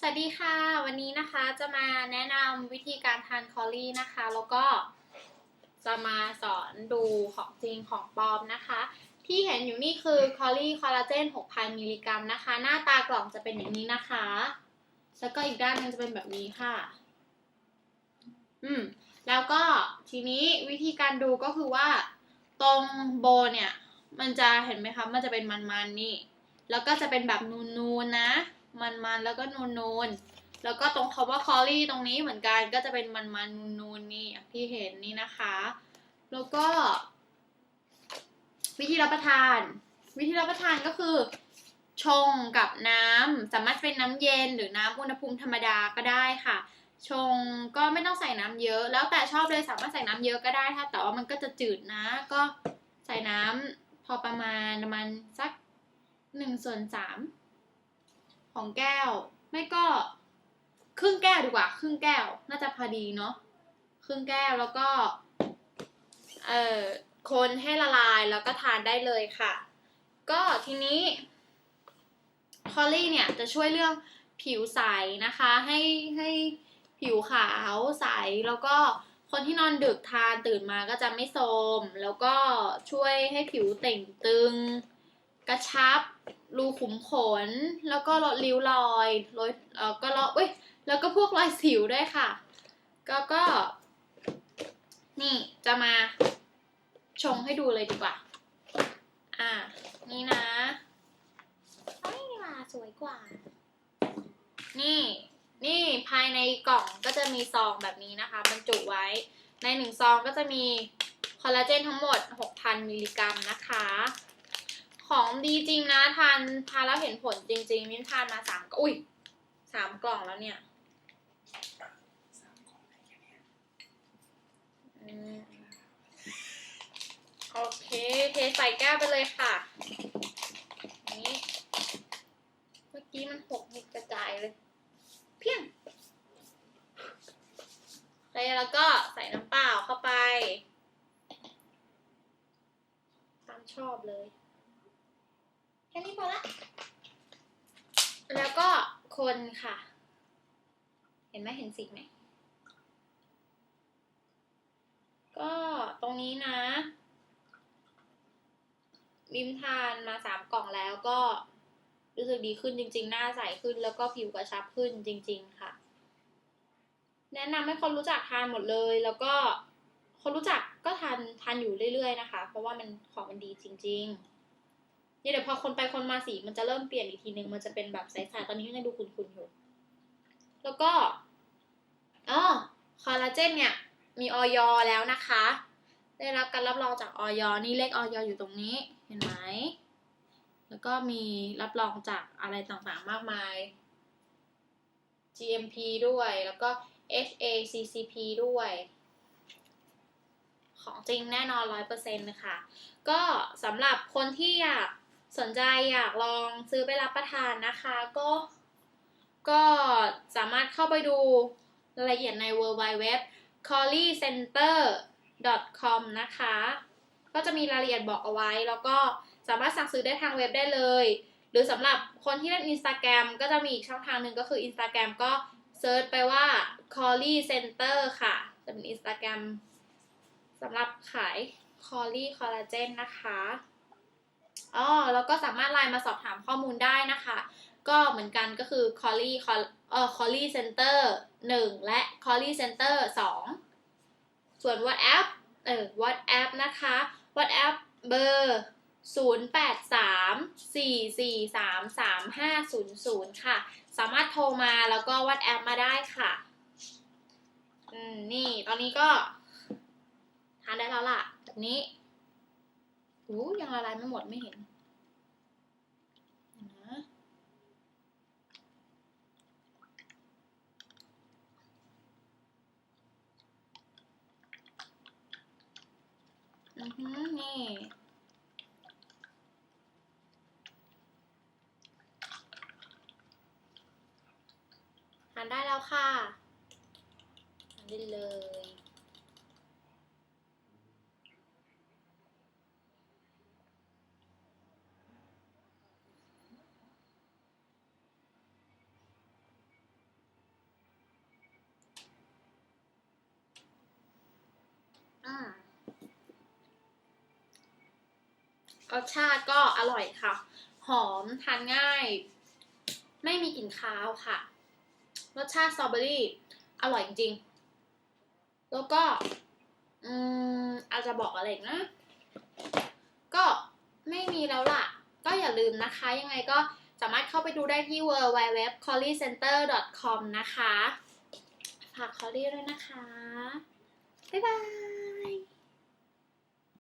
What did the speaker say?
สวัสดีค่ะ วันนี้นะคะจะมาแนะนำวิธีการทานคอลลี่นะคะ แล้วก็จะมาสอนดูของจริงของปลอมนะคะ ที่เห็นอยู่นี่คือคอลลี่คอลลาเจน 6,000 มิลลิกรัมนะคะ หน้าตากล่องจะเป็นอย่างนี้นะคะ แล้วก็อีกด้านนึงจะเป็นแบบนี้ค่ะ อืม แล้วก็ทีนี้วิธีการดูก็คือว่าตรงโบเนี่ย มันจะเห็นไหมคะ มันจะเป็นมันๆนี่ แล้วก็จะเป็นแบบนูนๆนะ มันๆแล้วก็นูนๆแล้วก็ตรงคำว่าคอรี่ตรงนี้เหมือนกันก็จะเป็นมันๆนูนๆนี่อย่ที่เห็นนี่นะคะ แล้วก็ วิธีรับประทาน วิธีรับประทานก็คือ ชงกับน้ำสามารถเป็นน้ำเย็นหรือน้ำอุณหภูมิธรรมดาก็ได้ค่ะชงก็ไม่ต้องใส่น้ำเยอะ แล้วแต่ชอบเลยสามารถใส่น้ำเยอะก็ได้ถ้าแต่ว่ามันก็จะจืดนะ ก็ใส่น้ำพอประมาณประมาณสักหนึ่งส่วนสาม ของแก้ว ไม่ก็ครึ่งแก้วดีกว่า ครึ่งแก้ว น่าจะพอดีเนาะครึ่งแก้วแล้วก็ เอ่อคนให้ละลายแล้วก็ทานได้เลยค่ะ ก็ทีนี้คอลลี่เนี่ยจะช่วยเรื่องผิวใสนะคะ ให้ให้ผิวขาวใสแล้วก็คนที่นอนดึกทานตื่นมาก็จะไม่โทรมแล้วก็ช่วยให้ผิวเต่งตึง กระชับ รูขุมขน แล้วก็ลดริ้วรอยลดเอ่อก็ลดเว้ยแล้วก็พวกรอยสิวด้วยค่ะ ก็ก็ นี่จะมาชงให้ดูเลยดีกว่า อ่า นี่นะเอ้ยว่าสวยกว่า นี่ นี่ภายในกล่องก็จะมีซองแบบนี้นะคะ บรรจุไว้ ในหนึ่งซองก็จะมีคอลลาเจนทั้งหมด 6,000 มิลลิกรัมนะคะ ของดีจริงนะทานทานแล้วเห็นผลจริง ๆ มิ้นทานมาสามกอุ้ยสามกล่องแล้วเนี่ยโอเคเทใส่แก้วไปเลยค่ะ นี้ เมื่อกี้มันหกห้กระจายเลย เพียงแล้วก็ใส่น้ำเปล่าเข้าไป ตามชอบเลย แค่นี้พอละ แล้วก็ คนค่ะ เห็นไหมเห็นสีไหม ก็ตรงนี้นะบิมทานมาสามกล่องแล้วก็รู้สึกดีขึ้นจริง ๆ หน้าใสขึ้นแล้วก็ผิวกระชับขึ้นจริง ๆ ค่ะ แนะนำให้คนรู้จักทานหมดเลย แล้วก็คนรู้จักก็ทานทานอยู่เรื่อย ๆ นะคะ เพราะว่ามันของมันดีจริง ๆ นี่เดี๋ยวพอคนไปคนมาสีมันจะเริ่มเปลี่ยนอีกทีนึง มันจะเป็นแบบใสๆตอนนี้ยังดูคุณๆอยู่ แล้วก็อ๋อคอลลาเจนเนี่ย มีออยแล้วนะคะ ได้รับการรับรองจากออยนี่เลขออยอยู่ตรงนี้ เห็นไหม แล้วก็มีรับรองจากอะไรต่างๆมากมาย GMP ด้วย แล้วก็ HACCP ด้วย ของจริงแน่นอน 100%นะคะ ก็สำหรับคนที่อยาก สนใจอยากลองซื้อไปรับประทานนะคะ ก็ ก็สามารถเข้าไปดูรายละเอียดใน w w w c o l l y c e n t e r com นะคะ ก็จะมีรายละเอียดบอกเอาไว้ แล้วก็สามารถสั่งซื้อได้ทางเว็บได้เลย หรือสำหรับคนที่เล่น Instagram ก็จะมีอีกช่องทางหนึ่งก็คือ Instagram ก็เซิร์ชไปว่า c o l l y Center ค่ะ จะเป็น Instagram สำหรับขาย c o l l y Collagen นะคะ อ๋อแล้วก็สามารถไลน์มาสอบถามข้อมูลได้นะคะ ก็เหมือนกันก็คือ c o l l y เอ่อ c o l l y Center 1 และ c o l l y Center 2 ส่วน WhatsApp เออ WhatsApp นะคะ WhatsApp เบอร์ 0 8 3 4 4 3 3 5 0 0 ค่ะ สามารถโทรมาแล้วก็ WhatsApp มาได้ค่ะ อืม นี่ ตอนนี้ก็ ทานได้แล้วล่ะแโอ้ยังละลายไม่หมดไม่เห็นนะอือหือนี่ทานได้แล้วค่ะทานได้เลย อืม รสชาติก็อร่อยค่ะ หอมทานง่าย ไม่มีกลิ่นคาวค่ะ รสชาติสตรอเบอรี่อร่อยจริงๆ แล้วก็อืมอาจจะบอกอะไรนะ ก็ไม่มีแล้วล่ะ ก็อย่าลืมนะคะ ยังไงก็สามารถเข้าไปดูได้ที่ www.colliecenter.com นะคะ ฝาก Collie ด้วยนะคะ บ๊ายบาย